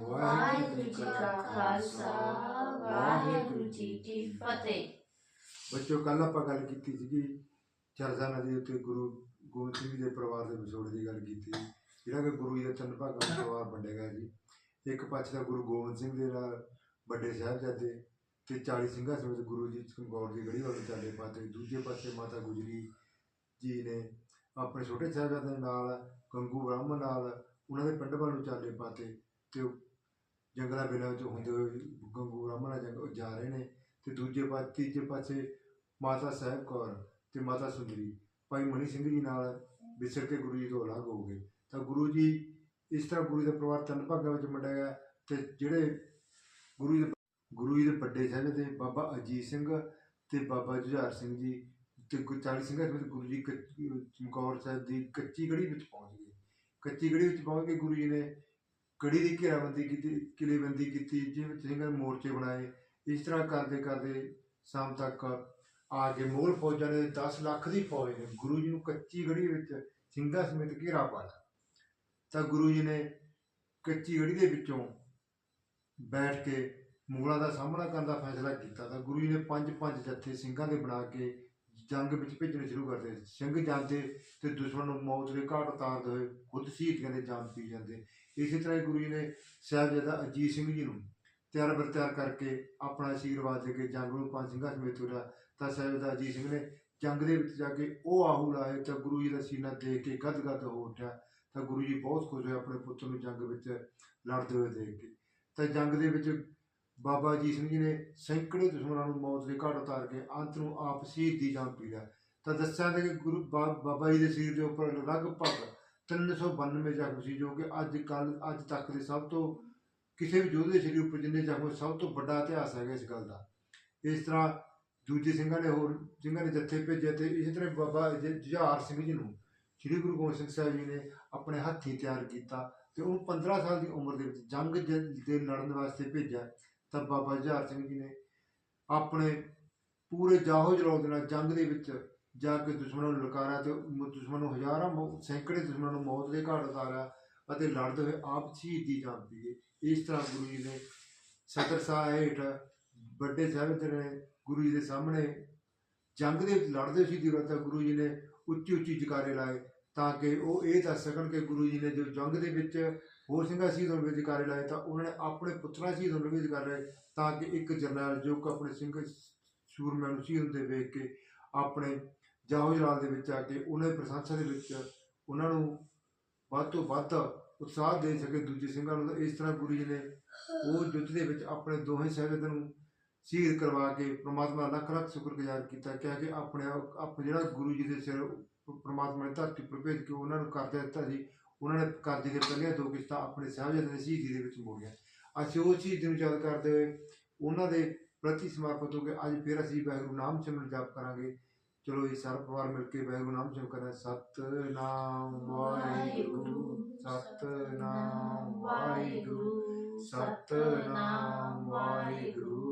ਵਾਹਿਗੁਰੂ ਜੀ ਕਾ ਖਾਲਸਾ, ਵਾਹਿਗੁਰੂ ਜੀ ਕੀ ਫਤਿਹ। ਬੱਚੋ ਕੱਲ ਆਪਾਂ ਗੱਲ ਕੀਤੀ ਸੀਗੀ ਚਰਚਾ ਨਦੀ ਉੱਤੇ ਗੁਰੂ ਗੋਬਿੰਦ ਸਿੰਘ ਜੀ ਦੇ ਪਰਿਵਾਰ ਦੇ ਵਿਛੋੜ ਦੀ ਗੱਲ ਕੀਤੀ। ਜਿਹੜਾ ਕਿ ਗੁਰੂ ਜੀ ਦੇ ਤਿੰਨ ਭਾਗਾਂ ਵਿੱਚ ਪਰਿਵਾਰ ਵੰਡਿਆ ਗਿਆ ਜੀ। ਇੱਕ ਪਾਸੇ ਦਾ ਗੁਰੂ ਗੋਬਿੰਦ ਸਿੰਘ ਦੇ ਨਾਲ ਵੱਡੇ ਸਾਹਿਬਜ਼ਾਦੇ ਤੇ 40 ਸਿੰਘਾਂ ਸਮੇਤ ਗੁਰੂ ਜੀ ਚਮਕੌਰ ਦੀ ਗੜੀ ਵੱਲ ਚਾਲੇ ਪਾਤੇ ਦੂਜੇ ਪਾਸੇ ਮਾਤਾ ਗੁਜਰੀ ਜੀ ਨੇ ਆਪਣੇ ਛੋਟੇ ਸਾਹਿਬਜ਼ਾਦਿਆਂ ਨਾਲ, ਗੰਗੂ ਬ੍ਰਾਹਮਣ ਨਾਲ, ਉਹਨਾਂ ਦੇ ਪਿੰਡ ਵੱਲ ਨੂੰ ਚਾਲੇ ਪਾਤੇ ਤੇ ਉਹ ਜੰਗਲਾਂ ਵੇਲੇ ਵਿੱਚ ਹੁੰਦੇ ਹੋਏ ਗੰਗੂ ਬ੍ਰਾਹਮਣ ਨਾਲ ਜੰਗ ਜਾ ਰਹੇ ਨੇ। ਤੇ ਦੂਜੇ ਪਾਸੇ, ਤੀਜੇ ਪਾਸੇ ਮਾਤਾ ਸਾਹਿਬ ਕੌਰ ਤੇ ਮਾਤਾ ਸੁੰਦਰੀ, ਭਾਈ ਮਨੀ ਸਿੰਘ ਜੀ ਨਾਲ ਵਿਛੜ ਕੇ ਗੁਰੂ ਜੀ ਤੋਂ ਅਲੱਗ ਹੋ ਗਏ। ਤਾਂ ਗੁਰੂ ਜੀ ਇਸ ਤਰ੍ਹਾਂ ਗੁਰੂ ਦਾ ਪਰਿਵਾਰ ਤਿੰਨ ਭਾਗਾਂ ਵਿੱਚ ਵੰਡਿਆ ਗਿਆ ਤੇ ਜਿਹੜੇ ਗੁਰੂ ਜੀ ਗੁਰੂ ਜੀ ਦੇ ਵੱਡੇ ਸਾਹਿਬਜ਼ਾਦੇ ਬਾਬਾ ਅਜੀਤ ਸਿੰਘ ਤੇ ਬਾਬਾ ਜੁਝਾਰ ਸਿੰਘ ਜੀ ਤੇ ਗੁ- 40 ਸਿੰਘਾਂ ਵਿੱਚ ਗੁਰੂ ਜੀ ਕੱਚੀ- ਚਮਕੌਰ ਸਾਹਿਬ ਦੀ ਕੱਚੀ ਗੜੀ ਵਿੱਚ ਪਹੁੰਚ ਗਏ। ਕੱਚੀ ਗੜੀ ਵਿੱਚ ਪਹੁੰਚ ਕੇ ਗੁਰੂ ਜੀ ਨੇ ਗੜੀ ਦੀ ਘੇਰਾਬੰਦੀ ਕੀਤੀ ਕਿਲੇਬੰਦੀ ਕੀਤੀ ਜਿਵੇਂ ਸਿੰਘਾਂ ਨੇ ਮੋਰਚੇ ਬਣਾਏ। ਇਸ ਤਰ੍ਹਾਂ ਕਰਦੇ ਕਰਦੇ ਸ਼ਾਮ ਤੱਕ ਆ ਕੇ ਮੋਹਲ ਫੌਜਾਂ ਨੇ 10 ਲੱਖ ਦੀ ਫੌਜ ਨੇ, ਗੁਰੂ ਜੀ ਨੂੰ ਕੱਚੀ ਗੜੀ ਵਿੱਚ ਸਿੰਘਾਂ ਸਮੇਤ ਘੇਰਾ ਪਾ ਲਿਆ। ਤਾਂ ਗੁਰੂ ਜੀ ਨੇ ਕੱਚੀ ਗੜੀ ਦੇ ਵਿੱਚੋਂ ਬੈਠ ਕੇ ਮੂਲਾਂ ਦਾ ਸਾਹਮਣਾ ਕਰਨ ਦਾ ਫੈਸਲਾ ਕੀਤਾ। ਤਾਂ ਗੁਰੂ ਜੀ ਨੇ ਪੰਜ ਪੰਜ ਜੱਥੇ ਸਿੰਘਾਂ ਦੇ ਬਣਾ ਕੇ ਜੰਗ ਵਿੱਚ ਭੇਜਣੇ ਸ਼ੁਰੂ ਕਰਦੇ ਸਿੰਘ ਜਾਂਦੇ ਤੇ ਦੁਸ਼ਮਣ ਨੂੰ ਮੌਤ ਦੇ ਘਾਟ ਉਤਾਰਦੇ ਹੋਏ ਖੁਦ ਸ਼ਹੀਦੀਆਂ ਦੇ ਜਾਨ ਪੀ ਜਾਂਦੇ। ਇਸੇ ਤਰ੍ਹਾਂ ਹੀ ਗੁਰੂ ਜੀ ਨੇ ਸਾਹਿਬਜ਼ਾਦਾ ਅਜੀਤ ਸਿੰਘ ਜੀ ਨੂੰ ਤਿਆਰ ਬਰ ਤਿਆਰ ਕਰਕੇ ਆਪਣਾ ਆਸ਼ੀਰਵਾਦ ਦੇ ਕੇ ਜੰਗ ਨੂੰ ਪੰਜ ਸਿੰਘਾਂ ਸਮੇਤ ਤੁਰਿਆ। ਤਾਂ ਸਾਹਿਬਜ਼ਾਦਾ ਅਜੀਤ ਸਿੰਘ ਨੇ ਜੰਗ ਦੇ ਵਿੱਚ ਜਾ ਕੇ ਉਹ ਆਹੂ ਲਾਏ ਤਾਂ ਗੁਰੂ ਜੀ ਦਾ ਸੀਨਾ ਦੇਖ ਕੇ ਗਦ ਗਦ ਹੋ ਉੱਠਿਆ। ਤਾਂ ਗੁਰੂ ਜੀ ਬਹੁਤ ਖੁਸ਼ ਹੋਏ ਆਪਣੇ ਪੁੱਤਰ ਨੂੰ ਜੰਗ ਵਿੱਚ ਲੜਦੇ ਹੋਏ ਦੇਖ ਕੇ। ਤਾਂ ਜੰਗ ਦੇ ਵਿੱਚ ਬਾਬਾ ਅਜੀਤ ਸਿੰਘ ਜੀ ਨੇ ਸੈਂਕੜੇ ਦੁਸ਼ਮਣਾਂ ਨੂੰ ਮੌਤ ਦੇ ਘਾਟ ਉਤਾਰ ਕੇ ਅੰਤ ਨੂੰ ਆਪ ਸ਼ਹੀਦ ਦੀ ਜਾਨ ਪੀ ਲਿਆ ਤਾਂ ਦੱਸਿਆ ਕਿ ਗੁਰੂ ਬਾ- ਬਾਬਾ ਜੀ ਦੇ ਸਰੀਰ ਦੇ ਉੱਪਰ ਲਗਭਗ 392 ਜ਼ਖਮ ਸੀ, ਜੋ ਕਿ ਅੱਜ ਕੱਲ ਅੱਜ ਤੱਕ ਦੇ ਸਭ ਤੋਂ ਕਿਸੇ ਵੀ ਯੋਧੇ ਦੇ ਸਰੀਰ ਉੱਪਰ ਜਿੰਨੇ ਜ਼ਖਮ ਸਭ ਤੋਂ ਵੱਡਾ ਇਤਿਹਾਸ ਹੈਗਾ ਇਸ ਗੱਲ ਦਾ। ਇਸ ਤਰ੍ਹਾਂ ਦੂਜੇ ਸਿੰਘਾਂ ਨੇ ਹੋਰ ਸਿੰਘਾਂ ਨੇ ਜੱਥੇ ਭੇਜੇ ਤੇ ਇਸੇ ਤਰ੍ਹਾਂ ਬਾਬਾ ਜੁਝਾਰ ਸਿੰਘ ਜੀ ਨੂੰ ਸ੍ਰੀ ਗੁਰੂ ਗੋਬਿੰਦ ਸਿੰਘ ਸਾਹਿਬ ਜੀ ਨੇ ਆਪਣੇ ਹੱਥੀਂ ਤਿਆਰ ਕੀਤਾ ਤੇ ਉਹ 15 ਸਾਲ ਦੀ ਉਮਰ ਦੇ ਵਿੱਚ ਜੰਗ ਜ- ਦੇ ਲੜਨ ਵਾਸਤੇ ਭੇਜਿਆ। ਤਾਂ ਬਾਬਾ ਜਹਾਰ ਸਿੰਘ ਜੀ ਨੇ ਆਪਣੇ ਪੂਰੇ ਜਾਹੋ ਜਲਾਉ ਦੇ ਨਾਲ ਜੰਗ ਦੇ ਵਿੱਚ ਜਾ ਕੇ ਦੁਸ਼ਮਣਾਂ ਨੂੰ ਲਕਾਰਿਆ ਤੇ ਦੁਸ਼ਮਣ ਨੂੰ ਹਜ਼ਾਰਾਂ ਮੌ- ਸੈਂਕੜੇ ਦੁਸ਼ਮਣਾਂ ਨੂੰ ਮੌਤ ਦੇ ਘਾਟ ਉਤਾਰਿਆ ਅਤੇ ਲੜਦੇ ਹੋਏ ਆਪ ਸ਼ਹੀਦੀ ਦੀ ਹੈ ਇਸ ਤਰ੍ਹਾਂ ਗੁਰੂ ਜੀ ਨੇ ਸਤਰ ਸਾਹ ਹੇਠ ਵੱਡੇ ਸਾਹਿਬਜ਼ਾਦੇ ਨੇ ਗੁਰੂ ਜੀ ਦੇ ਸਾਹਮਣੇ ਜੰਗ ਦੇ ਲੜਦੇ ਸੀ ਦੀ ਤਾਂ ਗੁਰੂ ਜੀ ਨੇ ਉੱਚੀ ਉੱਚੀ ਜਕਾਰੇ ਲਾਏ ਤਾਂ ਕਿ ਉਹ ਇਹ ਦੱਸ ਸਕਣ ਕਿ ਗੁਰੂ ਜੀ ਨੇ ਜੋ ਜੰਗ ਦੇ ਵਿੱਚ ਹੋਰ ਸਿੰਘਾਂ ਸ਼ਹੀਦ ਹੋਣ ਦੇ ਜਕਾਰੇ ਲਾਏ ਤਾਂ ਉਹਨਾਂ ਨੇ ਆਪਣੇ ਪੁੱਤਰਾਂ ਸ਼ਹੀਦ ਹੋਣ ਦੇ ਵੀ ਜਕਾਰੇ ਲਾਏ ਤਾਂ ਕਿ ਇੱਕ ਜਰਨੈਲ ਜੋ ਕਿ ਆਪਣੇ ਸਿੰਘ ਸੂਰਮਿਆਂ ਨੂੰ ਸ਼ਹੀਦ ਹੁੰਦੇ ਵੇਖ ਕੇ ਆਪਣੇ ਜਾਹੋ ਜਲਾਲ ਦੇ ਵਿੱਚ ਆ ਕੇ ਉਹਨਾਂ ਦੀ ਪ੍ਰਸ਼ੰਸਾ ਦੇ ਵਿੱਚ ਉਹਨਾਂ ਨੂੰ ਵੱਧ ਤੋਂ ਵੱਧ ਉਤਸ਼ਾਹ ਦੇ ਸਕੇ ਦੂਜੇ ਸਿੰਘਾਂ ਨੂੰ ਤਾਂ ਇਸ ਤਰ੍ਹਾਂ ਗੁਰੂ ਜੀ ਨੇ ਉਹ ਯੁੱਧ ਦੇ ਵਿੱਚ ਆਪਣੇ ਦੋਹੇ ਸਾਹਿਬਾਂ ਨੂੰ ਸ਼ਹੀਦ ਕਰਵਾ ਕੇ ਪ੍ਰਮਾਤਮਾ ਦਾ ਲੱਖ ਲੱਖ ਸ਼ੁਕਰਗੁਜ਼ਾਰ ਕੀਤਾ, ਕਿਹਾ ਕਿ ਆਪਣੇ ਆਪ- ਜਿਹੜਾ ਗੁਰੂ ਜੀ ਦੇ ਸਿਰ ਪ੍ਰਮਾਤਮਾ ਨੇ ਧਰਤੀ ਉੱਪਰ ਭੇਜ ਕੇ ਉਹਨਾਂ ਨੂੰ ਕਰਜ਼ਾ ਦਿੱਤਾ ਸੀ, ਉਹਨਾਂ ਨੇ ਕਰਜ਼ੇ ਦੇ ਪਹਿਲੀਆਂ ਦੋ ਕਿਸ਼ਤਾਂ ਆਪਣੇ ਸਾਹਿਬਜ਼ਾਦੇ ਦੀ ਸ਼ਹੀਦੀ ਦੇ ਵਿੱਚ ਮੋੜੀਆਂ। ਅਸੀਂ ਉਹ ਸ਼ਹੀਦੀ ਨੂੰ ਯਾਦ ਕਰਦੇ ਹੋਏ ਉਹਨਾਂ ਦੇ ਪ੍ਰਤੀ ਸਮਰਪਿਤ ਹੋ ਕੇ ਅੱਜ ਫਿਰ ਅਸੀਂ ਵਾਹਿਗੁਰੂ ਨਾਮ ਸਿਮਰਨ ਜਾਪ ਕਰਾਂਗੇ। ਚਲੋ ਇਹ ਸਾਰਾ ਪਰਿਵਾਰ ਮਿਲ ਕੇ ਵਾਹਿਗੁਰੂ ਨਾਮ ਸਿਮਰਨ ਕਰਾਂ ਸਤਨਾਮ ਵਾਹਿਗੁਰੂ ਸਤਨਾਮ ਵਾਹਿਗੁਰੂ ਸਤਨਾਮ ਵਾਹਿਗੁਰੂ।